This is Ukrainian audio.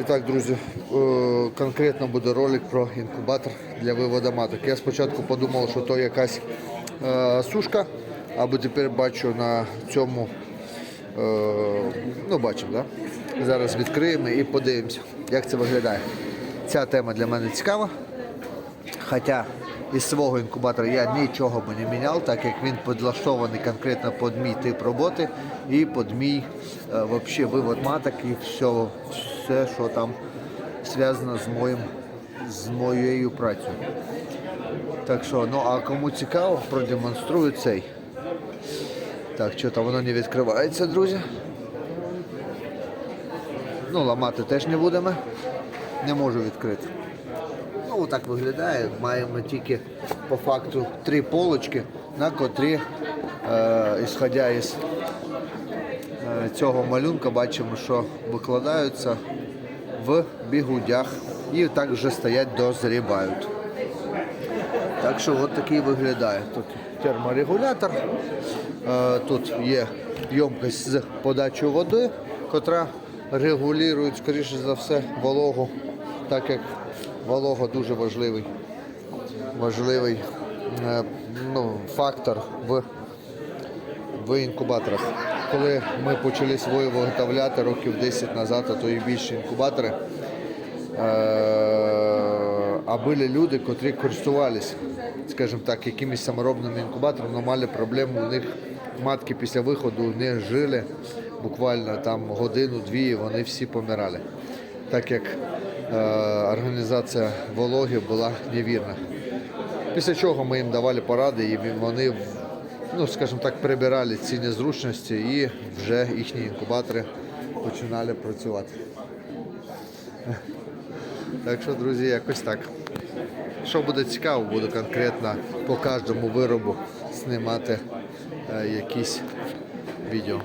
І так, друзі, е, конкретно буде ролик про інкубатор для виводу маток. Я спочатку подумав, що то якась е, сушка, або тепер бачу на цьому, е, ну бачимо, да? зараз відкриємо і подивимося, як це виглядає. Ця тема для мене цікава. Хоча із свого інкубатора я нічого би не міняв, так як він підлаштований конкретно під мій тип роботи і під мій е, вообще вивод маток і все, все, що там зв'язано з моїм з моєю працею. Так що, ну а кому цікаво, продемонструю цей. Так, що там воно не відкривається, друзі. Ну, ламати теж не будемо. Не можу відкрити. Ну, так виглядає. Маємо тільки по факту три полочки, на котрі, е, із е, цього малюнка, бачимо, що викладаються в бігудях і так вже стоять, дозрівають. Так що от такий виглядає. Тут терморегулятор, е, тут є ємкость з подачею води, котра регулює, скоріше за все, вологу, так як волога дуже важливий, важливий е, ну, фактор в, в інкубаторах. Коли ми почали свої виготовляти років 10 назад, а то і більше інкубатори, Е, а були люди, котрі користувалися, скажімо так, якимись саморобними інкубаторами, але мали проблему. У них матки після виходу не жили буквально там годину-дві, вони всі помирали. Так як е, організація вологи була невірна. Після чого ми їм давали поради, і вони, ну скажімо так, прибирали ці незручності і вже їхні інкубатори починали працювати. Так що, друзі, якось так. Що буде цікаво, буду конкретно по кожному виробу знімати е, якісь відео.